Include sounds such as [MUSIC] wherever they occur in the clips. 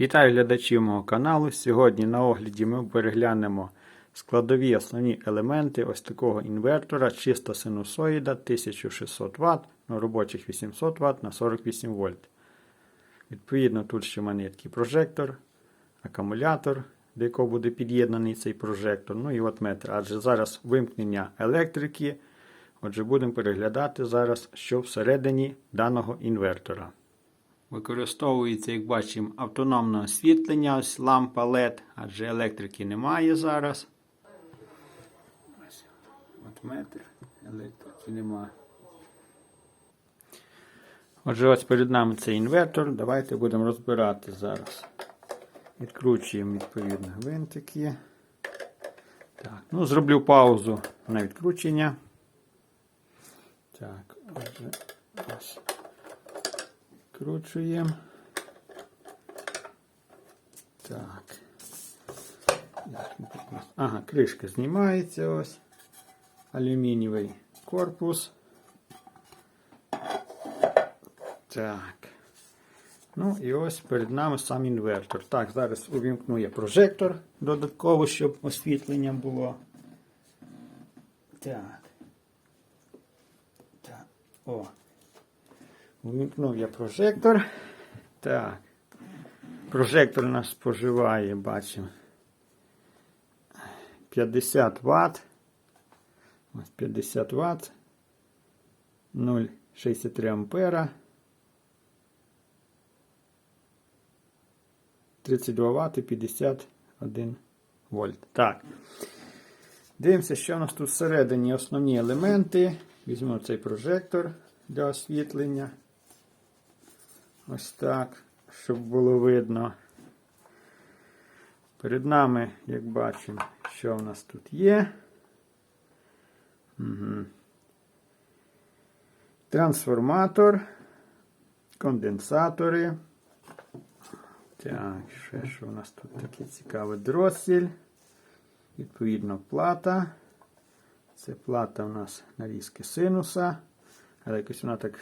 Вітаю глядачів мого каналу. Сьогодні на огляді ми переглянемо складові основні елементи ось такого інвертора, чиста синусоїда 1600 Вт, на робочих 800 Вт на 48 вольт. Відповідно, тут ще в мене є такий прожектор, акумулятор, до якого буде під'єднаний цей прожектор, ну і ватметр. Адже зараз вимкнення електрики. Отже, будемо переглядати зараз, що всередині даного інвертора. Використовується, як бачимо, автономне освітлення, ось лампа LED, адже електрики немає зараз. Ось ватметр, електрики немає. Отже, ось перед нами цей інвертор. Давайте будемо розбирати зараз. Відкручуємо відповідно гвинтики. Так, ну, зроблю паузу на відкручення. Так, отже, ось. Відкручуємо. Так. Ага, кришка знімається ось. Алюмінієвий корпус. Так. Ну і ось перед нами сам інвертор. Так, зараз увімкну я прожектор додатково, щоб освітлення було. Так. Так. О. Увімкнув я прожектор. Так. Прожектор нас споживає, бачимо. 50 Вт. Ось 50 Вт. 0,63 ампера. 32 Вт і 51 вольт. Так. Дивимося, що у нас тут всередині основні елементи. Візьмемо цей прожектор для освітлення. Ось так, щоб було видно. Перед нами, як бачимо, що в нас тут є. Угу. Трансформатор, конденсатори. Так, ще що у нас тут таке цікаве дросіль. Відповідно, плата. Це плата у нас нарізки синуса. Але якось вона так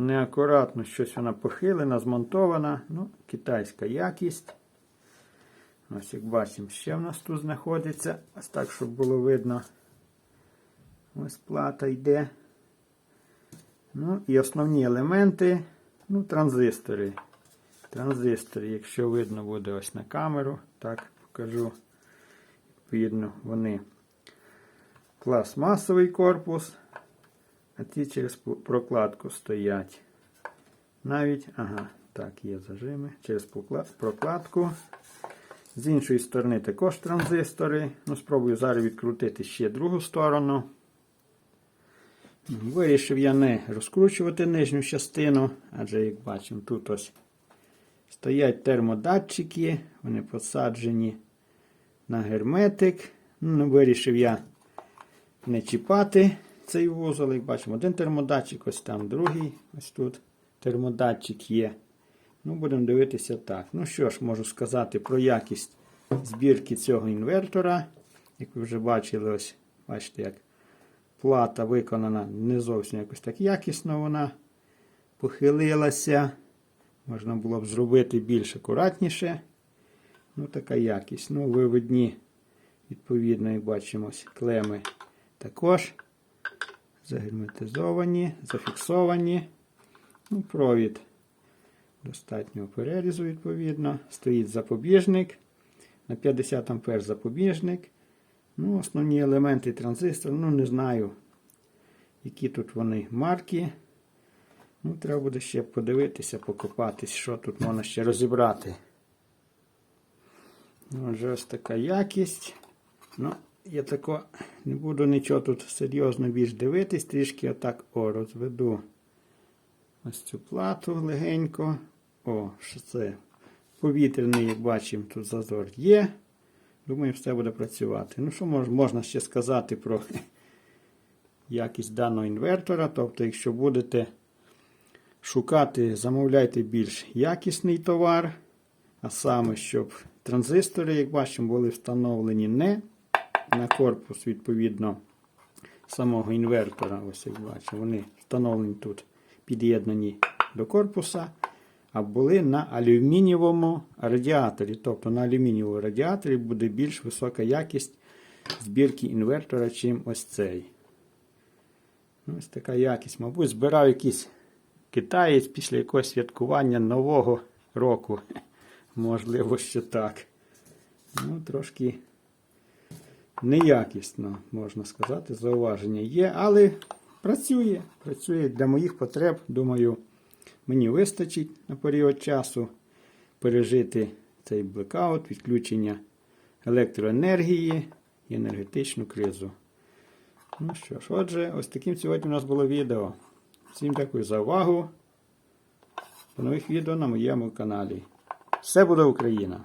неакуратно щось вона похилена, змонтована. Ну, китайська якість. Ось, як бачимо, ще в нас тут знаходиться. Ось так, щоб було видно. Ось плата йде. Ну, і основні елементи, ну, транзистори. Транзистори, якщо видно буде ось на камеру, так покажу. Відповідно, вони пластмасовий корпус, а ці через прокладку стоять. Навіть, ага, так, є зажими, через прокладку. З іншої сторони також транзистори. Ну, Спробую зараз відкрутити ще другу сторону. Вирішив я не розкручувати нижню частину, адже, як бачимо, тут ось стоять термодатчики, вони посаджені на герметик. Ну, Вирішив я не чіпати цей вузол. Як бачимо, один термодатчик, ось там другий, ось тут термодатчик є. Ну, Будемо дивитися так. Ну що ж, можу сказати про якість збірки цього інвертора. Як ви вже бачили, ось, бачите, як плата виконана не зовсім якось так якісно вона похилилася. Можна було б зробити більш акуратніше. Ну, така якість. Ну, виведні, відповідно, як бачимо, клеми також загерметизовані, зафіксовані. Ну, Провід достатнього перерізу, відповідно. Стоїть запобіжник. На 50 А запобіжник. Ну, Основні елементи транзистора, ну, не знаю, які тут вони марки. Ну, Треба буде ще подивитися, покопатись, що тут можна ще розібрати. Ну, Отже, ось така якість. Ну, Я тако не буду нічого тут серйозно більш дивитись, трішки отак о, розведу ось цю плату легенько. О, що це повітряний, як бачимо, тут зазор є. Думаю, все буде працювати. Ну, що можна ще сказати про [LAUGHS] якість даного інвертора. Тобто, якщо будете шукати, замовляйте більш якісний товар, а саме, щоб транзистори, як бачимо, були встановлені не на корпус, відповідно, самого інвертора. Ось як бачимо, вони встановлені тут, під'єднані до корпуса. а були на алюмінієвому радіаторі. Тобто на алюмінієвому радіаторі буде більш висока якість збірки інвертора, чим ось цей. Ну, Ось така якість. Мабуть, збирав якийсь китаєць після якогось святкування Нового року. [LAUGHS] Можливо, що так. Ну, трошки неякісно, можна сказати, зауваження є, але працює. Працює для моїх потреб. Думаю, мені вистачить на період часу пережити цей блекаут, відключення електроенергії і енергетичну кризу. Ну що ж, отже, ось таким сьогодні у нас було відео. Всім дякую за увагу. До нових відео на моєму каналі. Все буде Україна!